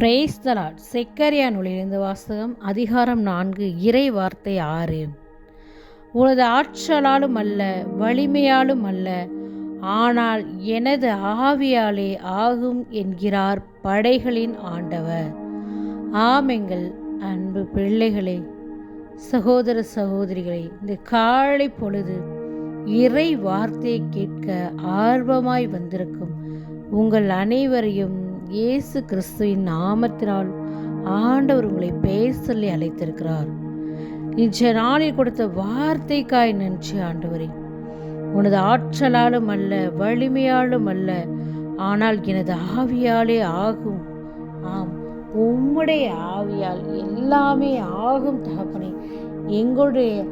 Praise the Lord Zechariah நூலிலிருந்து வாசகம் அதிகாரம் நான்கு இறை வார்த்தை ஆறு. உனது ஆற்றலாலும் அல்ல வலிமையாலும் அல்ல ஆனால் எனது ஆவியாலே ஆகும் என்கிறார் படைகளின் ஆண்டவர். ஆமெங்கள் அன்பு பிள்ளைகளே சகோதர சகோதரிகளே இந்த காலை பொழுது இறை வார்த்தையை கேட்க ஆர்வமாய் வந்திருக்கும் உங்கள் அனைவரையும் இயேசு கிறிஸ்துவின் நாமத்தினால் ஆண்டவர் உங்களை பேச சொல்லி அழைத்திருக்கிறார். இன்றைய நாளில் கொடுத்த வார்த்தைக்காய் நன்றி ஆண்டவரே. உனது ஆற்றலாலும் அல்ல வலிமையாலும் அல்ல ஆனால் எனது ஆவியாலே ஆகும். ஆம் உம்முடைய ஆவியால் எல்லாமே ஆகும் தகப்பனே. எங்களுடைய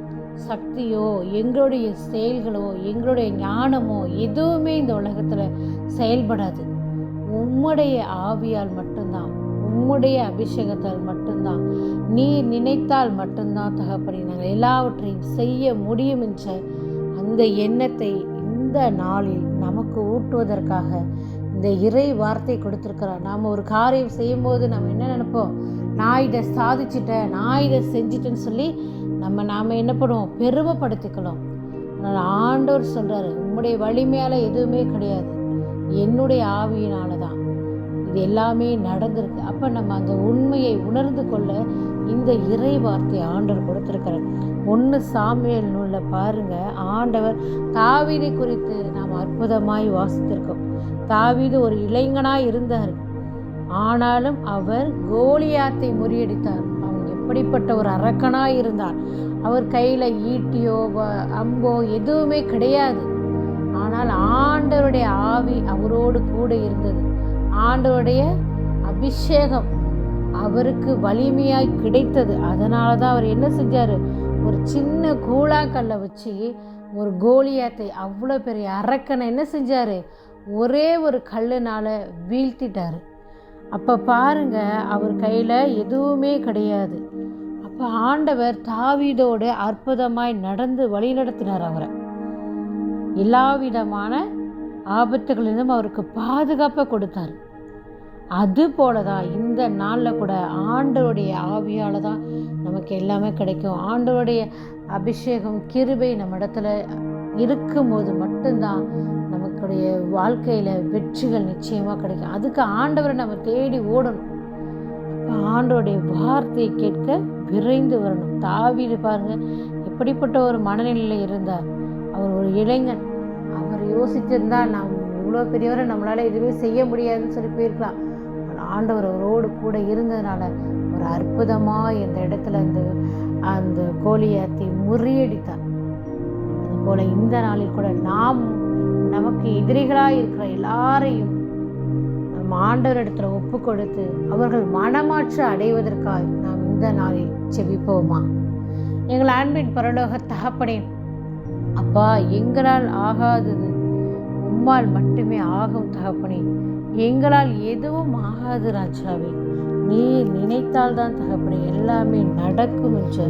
சக்தியோ எங்களுடைய செயல்களோ எங்களுடைய ஞானமோ எதுவுமே இந்த உலகத்தில் செயல்படாது. உம்முடைய ஆவியால் மட்டும்தான் உம்முடைய அபிஷேகத்தால் மட்டும்தான் நீ நினைத்தால் மட்டும்தான் தகப்பனே நாங்கள் எல்லாவற்றையும் செய்ய முடியும் என்ற அந்த எண்ணத்தை இந்த நாளில் நமக்கு ஊட்டுவதற்காக இந்த இறை வார்த்தை கொடுத்துருக்கிறார். நாம் ஒரு காரியம் செய்யும்போது நம்ம என்ன நினைப்போம்? நான் இதை சாதிச்சிட்டேன் நான் இதை செஞ்சிட்டேன்னு சொல்லி நம்ம நாம் என்ன பண்ணுவோம்? பெருமைப்படுத்திக்கலாம் ஆனால் ஆண்டவர் சொல்கிறாரு உம்முடைய வலிமையால் எதுவுமே கிடையாது. என்னுடைய ஆவியினால தான் இது எல்லாமே நடந்திருக்கு. அப்போ நம்ம அந்த உண்மையை உணர்ந்து கொள்ள இந்த இறை வார்த்தை ஆண்டவர் கொடுத்துருக்கிறார். ஒன்று சாமியல் நூலில் பாருங்க. ஆண்டவர் தாவீதை குறித்து நாம் அற்புதமாய் வாசித்திருக்கோம். தாவீது ஒரு இளைஞனாய் இருந்தார். ஆனாலும் அவர் கோலியாத்தை முறியடித்தார். அவன் எப்படிப்பட்ட ஒரு அரக்கனாய் இருந்தார் அவர் கையில் ஈட்டியோ அம்போ எதுவுமே கிடையாது. ஆனால் ஆண்டவருடைய ஆவி அவரோடு கூட இருந்தது. ஆண்டவருடைய அபிஷேகம் அவருக்கு வலிமையாய் கிடைத்தது. அதனால தான் அவர் என்ன செஞ்சார்? ஒரு சின்ன கூழாக்கல்லை வச்சு ஒரு கோலியாத்தை அவ்வளோ பெரிய அரக்கனை என்ன செஞ்சார்? ஒரே ஒரு கல்லுனால் வீழ்த்திட்டார். அப்போ பாருங்க அவர் கையில் எதுவுமே கிடையாது. அப்போ ஆண்டவர் தாவீதோடு அற்புதமாய் நடந்து வழிநடத்தினார் அவரை. எல்லாவிதமான ஆபத்துகளிலிருந்தும் அவருக்கு பாதுகாப்பை கொடுத்தார். அது போல தான் இந்த நாளில் கூட ஆண்டவருடைய ஆவியால் தான் நமக்கு எல்லாமே கிடைக்கும். ஆண்டவருடைய அபிஷேகம் கிருபை நம்ம இடத்துல இருக்கும்போது மட்டும்தான் நமக்குடைய வாழ்க்கையில் வெற்றிகள் நிச்சயமாக கிடைக்கும். அதுக்கு ஆண்டவரை நம்ம தேடி ஓடணும். அப்போ ஆண்டவருடைய வார்த்தையை கேட்க விரைந்து வரணும். தாவிடு பாருங்க எப்படிப்பட்ட ஒரு மனநிலையில் இருந்தார். அவர் ஒரு இளைஞன். அவர் யோசிச்சிருந்தா நாம் இவ்வளோ பெரியவரை நம்மளால் எதுவுமே செய்ய முடியாதுன்னு சொல்லி போயிருக்கலாம். ஆண்டவர் அவரோடு கூட இருந்ததுனால ஒரு அற்புதமாக இந்த இடத்துல அந்த அந்த கோலியாத்தை முறியடித்தார். அதுபோல் இந்த நாளில் கூட நாம் நமக்கு எதிரிகளாக இருக்கிற எல்லாரையும் நம் ஆண்டவர் இடத்துல ஒப்பு கொடுத்து அவர்கள் மனமாற்று அடைவதற்காய் நாம் இந்த நாளில் செபிப்போமா? எங்கள் அன்பின் பரலோக தகப்படேன் அப்பா எங்களால் ஆகாதது உம்மால் மட்டுமே ஆகும் தகப்பனே. எங்களால் எதுவும் ஆகாது ராஜாவே. நீ நினைத்தால்தான் தகப்பனே எல்லாமே நடக்கும் என்ற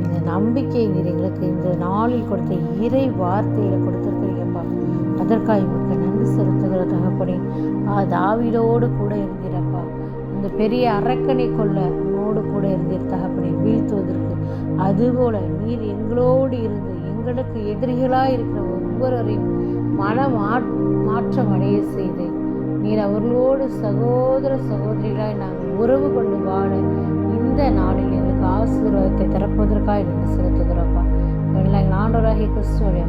இந்த நம்பிக்கை நீர் எங்களுக்கு இந்த நாளில் கொடுத்த இறை வார்த்தையில் கொடுத்துருக்கிறீங்கப்பா அதற்காக எங்களுக்கு நன்றி செலுத்துகிற தகப்பனே. ஆ தாவீதோடு கூட இருந்தீரப்பா இந்த பெரிய அரக்கனை கொள்ள உன்னோடு கூட இருந்தீர் தகப்பனே வீழ்த்துவதற்கு. அதுபோல நீர் எங்களோடு இருந்து எங்களுக்கு எதிரிகளாக இருக்கிற ஒவ்வொருவரையும் மன மாற்றம் அடைய செய்து நீர் அவர்களோடு சகோதர சகோதரிகளாய் நாங்கள் உறவு கொண்டு வாழ இந்த நாளில் எங்களுக்கு ஆசீர்வாதத்தை திறப்பதற்காக நன்றி செலுத்துகிறோம்ப்பா எங்களை எங்கள் ஆண்டவராகிய கிறிஸ்துவோடைய